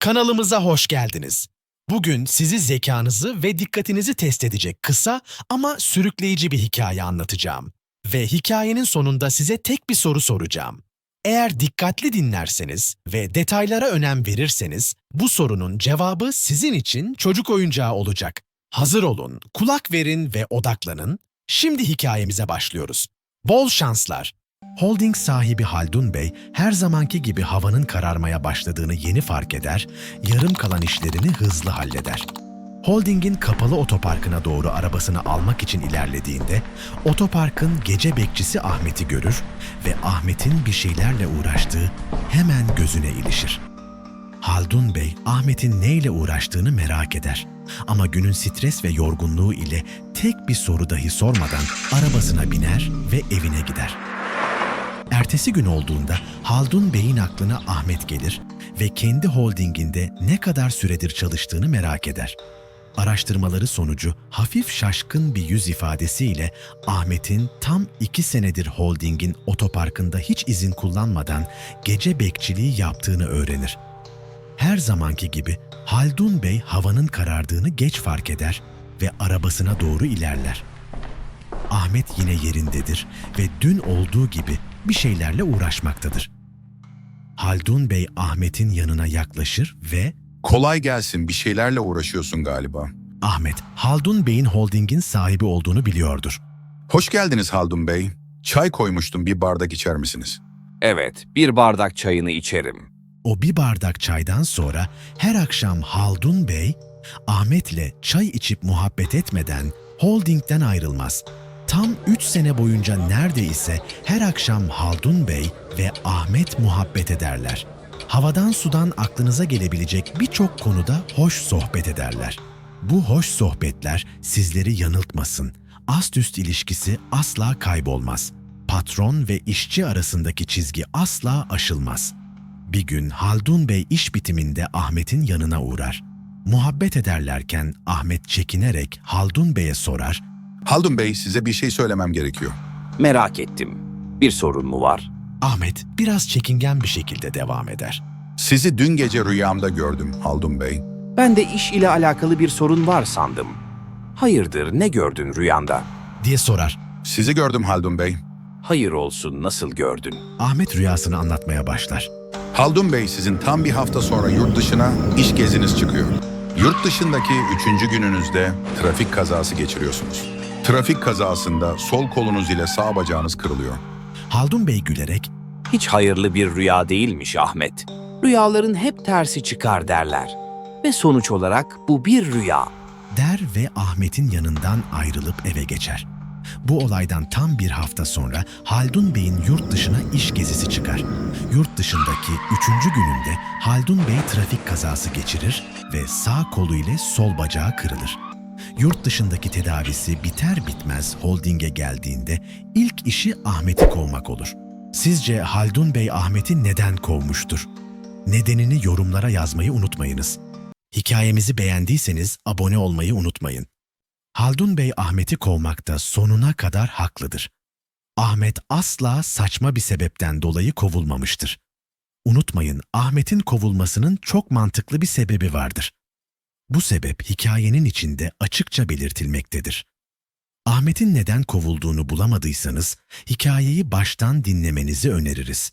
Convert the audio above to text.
Kanalımıza hoş geldiniz. Bugün sizi zekanızı ve dikkatinizi test edecek kısa ama sürükleyici bir hikaye anlatacağım. Ve hikayenin sonunda size tek bir soru soracağım. Eğer dikkatli dinlerseniz ve detaylara önem verirseniz bu sorunun cevabı sizin için çocuk oyuncağı olacak. Hazır olun, kulak verin ve odaklanın. Şimdi hikayemize başlıyoruz. Bol şanslar. Holding sahibi Haldun Bey her zamanki gibi havanın kararmaya başladığını yeni fark eder, yarım kalan işlerini hızlı halleder. Holding'in kapalı otoparkına doğru arabasını almak için ilerlediğinde otoparkın gece bekçisi Ahmet'i görür ve Ahmet'in bir şeylerle uğraştığı hemen gözüne ilişir. Haldun Bey, Ahmet'in neyle uğraştığını merak eder. Ama günün stres ve yorgunluğu ile tek bir soru dahi sormadan arabasına biner ve evine gider. Ertesi gün olduğunda Haldun Bey'in aklına Ahmet gelir ve kendi holdinginde ne kadar süredir çalıştığını merak eder. Araştırmaları sonucu hafif şaşkın bir yüz ifadesiyle Ahmet'in tam iki senedir holdingin otoparkında hiç izin kullanmadan gece bekçiliği yaptığını öğrenir. Her zamanki gibi Haldun Bey havanın karardığını geç fark eder ve arabasına doğru ilerler. Ahmet yine yerindedir ve dün olduğu gibi bir şeylerle uğraşmaktadır. Haldun Bey Ahmet'in yanına yaklaşır ve Kolay gelsin bir şeylerle uğraşıyorsun galiba. Ahmet, Haldun Bey'in holdingin sahibi olduğunu biliyordur. Hoş geldiniz Haldun Bey. Çay koymuştum bir bardak içer misiniz? Evet, bir bardak çayını içerim. O bir bardak çaydan sonra her akşam Haldun Bey, Ahmet'le çay içip muhabbet etmeden holdingden ayrılmaz. Tam üç sene boyunca neredeyse her akşam Haldun Bey ve Ahmet muhabbet ederler. Havadan sudan aklınıza gelebilecek birçok konuda hoş sohbet ederler. Bu hoş sohbetler sizleri yanıltmasın. Ast-üst ilişkisi asla kaybolmaz. Patron ve işçi arasındaki çizgi asla aşılmaz. Bir gün Haldun Bey iş bitiminde Ahmet'in yanına uğrar. Muhabbet ederlerken Ahmet çekinerek Haldun Bey'e sorar, Haldun Bey size bir şey söylemem gerekiyor. Merak ettim. Bir sorun mu var? Ahmet biraz çekingen bir şekilde devam eder. Sizi dün gece rüyamda gördüm Haldun Bey. Ben de iş ile alakalı bir sorun var sandım. Hayırdır, ne gördün rüyanda? diye sorar. Sizi gördüm Haldun Bey. Hayır olsun, nasıl gördün? Ahmet rüyasını anlatmaya başlar. Haldun Bey sizin tam bir hafta sonra yurt dışına iş geziniz çıkıyor. Yurt dışındaki üçüncü gününüzde trafik kazası geçiriyorsunuz. Trafik kazasında sol kolunuz ile sağ bacağınız kırılıyor. Haldun Bey gülerek, Hiç hayırlı bir rüya değilmiş Ahmet. Rüyaların hep tersi çıkar derler. Ve sonuç olarak bu bir rüya. der ve Ahmet'in yanından ayrılıp eve geçer. Bu olaydan tam bir hafta sonra Haldun Bey'in yurt dışına iş gezisi çıkar. Yurt dışındaki üçüncü gününde Haldun Bey trafik kazası geçirir ve sağ kolu ile sol bacağı kırılır. Yurt dışındaki tedavisi biter bitmez holdinge geldiğinde ilk işi Ahmet'i kovmak olur. Sizce Haldun Bey Ahmet'i neden kovmuştur? Nedenini yorumlara yazmayı unutmayınız. Hikayemizi beğendiyseniz abone olmayı unutmayın. Haldun Bey Ahmet'i kovmakta sonuna kadar haklıdır. Ahmet asla saçma bir sebepten dolayı kovulmamıştır. Unutmayın Ahmet'in kovulmasının çok mantıklı bir sebebi vardır. Bu sebep hikayenin içinde açıkça belirtilmektedir. Ahmet'in neden kovulduğunu bulamadıysanız hikayeyi baştan dinlemenizi öneririz.